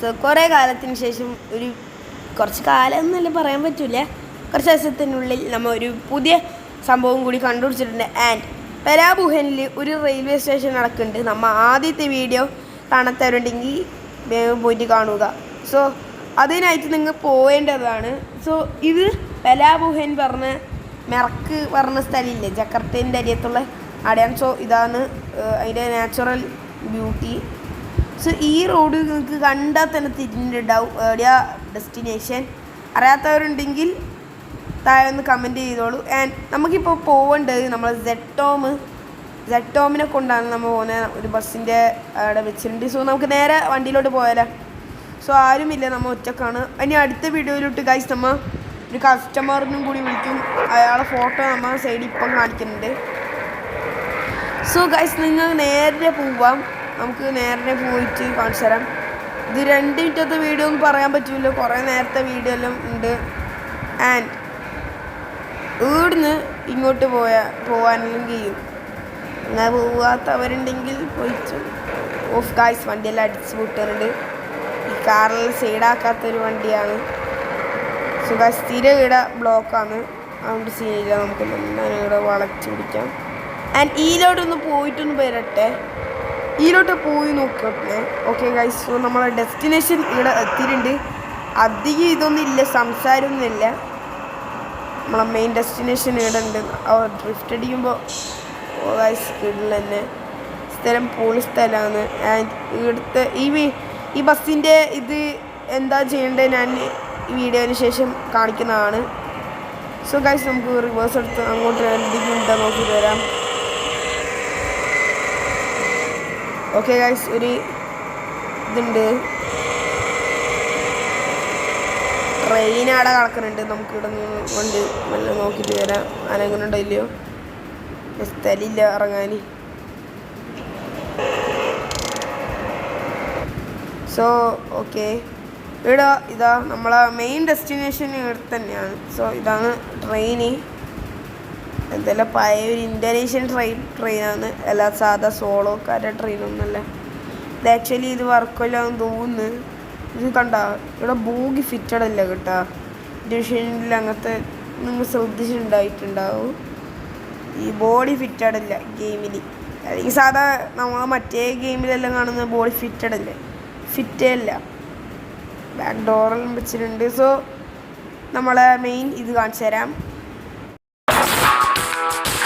So കുറേ കാലത്തിന് ശേഷം ഒരു കുറച്ച് കാലം എന്നല്ല പറയാൻ പറ്റില്ല കുറച്ച് ദിവസത്തിനുള്ളിൽ നമ്മൾ ഒരു പുതിയ സംഭവം കൂടി കണ്ടുപിടിച്ചിട്ടുണ്ട്. ആൻഡ് പെരാബുഹനിൽ ഒരു റെയിൽവേ സ്റ്റേഷൻ നടക്കുന്നുണ്ട്. നമ്മൾ ആദ്യത്തെ വീഡിയോ കാണാത്തവരുണ്ടെങ്കിൽ വേഗം പോയിട്ട് കാണുക. സോ അതിനായിട്ട് നിങ്ങൾ പോവേണ്ടതാണ്. സോ ഇത് പെലാബുഹൻ പറഞ്ഞ മെറക്ക് പറഞ്ഞ സ്ഥലമില്ലേ? ജക്കർത്തേന്റെ അരിയത്തുള്ള അടയാൻ. സോ ഇതാണ് അതിന്റെ നാച്ചുറൽ ബ്യൂട്ടി സോ ഈ റോഡ് നിങ്ങൾക്ക് കണ്ടാൽ തന്നെ തിരിഞ്ഞിട്ടുണ്ടാവും എവിടെയാ ഡെസ്റ്റിനേഷൻ അറിയാത്തവരുണ്ടെങ്കിൽ താഴെ ഒന്ന് കമന്റ് ചെയ്തോളൂ. ആൻഡ് നമുക്കിപ്പോൾ പോവേണ്ടത് നമ്മൾ സെറ്റോം സെറ്റോമിനെ കൊണ്ടാണ് നമ്മൾ പോകുന്നത് ഒരു ബസ്സിന്റെ അവിടെ വെച്ചിട്ടുണ്ട്. സോ നമുക്ക് നേരെ വണ്ടിയിലോട്ട് പോയാലോ? സോ ആരുമില്ല. നമ്മൾ ഒറ്റക്കാണ്. ഇനി അടുത്ത വീഡിയോയിലോട്ട് ഗൈസ് നമ്മൾ ഒരു കസ്റ്റമറിനും കൂടി വിളിക്കും. അയാളെ ഫോട്ടോ നമ്മൾ സൈഡിൽ ഇപ്പം കാണിക്കുന്നുണ്ട്. സോ ഗൈസ് നിങ്ങൾ നേരെ പോവാം. നമുക്ക് നേരത്തെ പോയിട്ട് കാണിച്ചു തരാം. ഇത് രണ്ട് മിനിറ്റത്തെ വീഡിയോ ഒന്നും പറയാൻ പറ്റില്ല കുറേ നേരത്തെ വീഡിയോ എല്ലാം ഉണ്ട്. ആൻഡ് ഇവിടുന്ന് ഇങ്ങോട്ട് പോയാ പോകാനെല്ലാം കഴിയും അങ്ങനെ പോവാത്തവരുണ്ടെങ്കിൽ പോയിട്ട് ഓഫ് ഗായ്സ് വണ്ടിയെല്ലാം അടിച്ച് പൊട്ടുന്നുണ്ട് ഈ കാറിൽ സൈഡാക്കാത്തൊരു വണ്ടിയാണ്. സോ ഗായ്സ് സ്ഥിരം ഇവിടെ ബ്ലോക്കാണ് അതുകൊണ്ട് സീനില്ല നമുക്ക് നന്നായി ഇവിടെ വളച്ചു പിടിക്കാം. ആൻഡ് ഈലോട്ടൊന്ന് പോയിട്ടൊന്ന് വരട്ടെ. ഈലോട്ട് പോയി നോക്കട്ടെ ഓക്കെ ഗൈസ് സോ നമ്മളെ ഡെസ്റ്റിനേഷൻ ഇവിടെ എത്തിയിട്ടുണ്ട്. അധികം ഇതൊന്നും ഇല്ല സംസാരമൊന്നുമില്ല നമ്മളെ മെയിൻ ഡെസ്റ്റിനേഷൻ ഇവിടെ ഉണ്ട്. ഡ്രിഫ്റ്റ് അടിക്കുമ്പോൾ ഗൈസ് വീട്ടിൽ തന്നെ സ്ഥലം പോളി സ്ഥലമാണ്. ആൻഡ് ഇവിടുത്തെ ഈ ഈ ബസ്സിന്റെ ഇത് എന്താ ചെയ്യേണ്ടത് ഞാൻ ഈ വീഡിയോന് ശേഷം കാണിക്കുന്നതാണ്. സോ ഗൈസ് നമുക്ക് റിവേഴ്സ് എടുത്ത് അങ്ങോട്ട് എന്തെങ്കിലും ഉണ്ടോ നോക്കി വരാം. ഓക്കെ ഗൈസ് ഒരു ഇതുണ്ട്. ട്രെയിൻ അവിടെ കിടക്കുന്നുണ്ട്. നമുക്ക് ഇവിടെ നിന്ന് കൊണ്ട് നല്ല നോക്കിയിട്ട് വരാം. അനങ്ങുന്നുണ്ടോ ഇല്ലയോ? സ്ഥലമില്ല ഇറങ്ങാൻ സോ ഓക്കെ ഇവിടെ ഇതാ നമ്മളെ മെയിൻ ഡെസ്റ്റിനേഷൻ ഇവിടെ തന്നെയാണ്. സോ ഇതാണ് ട്രെയിന് എന്തെല്ലാം പഴയ ഒരു ഇന്തോനേഷ്യൻ ട്രെയിൻ ട്രെയിനാണ് അല്ല സാധാ സോളോക്കാരുടെ ട്രെയിനൊന്നുമല്ല ഇത് ആക്ച്വലി ഇത് വർക്കല്ലാന്ന് തോന്നുന്നു. ഇത് കണ്ട ഇവിടെ ബോഗി ഫിറ്റഡ് അല്ല കേട്ടാ. ഇന്തോനേഷ്യനിൽ അങ്ങനത്തെ നിങ്ങൾ ശ്രദ്ധിച്ചിട്ടുണ്ടായിട്ടുണ്ടാവും. ഈ ബോഡി ഫിറ്റഡ് അല്ല ഗെയിമിൽ അല്ലെങ്കിൽ സാധാ നമ്മൾ മറ്റേ ഗെയിമിലെല്ലാം കാണുന്ന ബോഡി ഫിറ്റഡ് അല്ലേ? ഫിറ്റേ അല്ല. ബാക്ക് ഡോറെല്ലാം വെച്ചിട്ടുണ്ട്. സോ നമ്മളെ മെയിൻ ഇത് കാണിച്ചു തരാം Bye.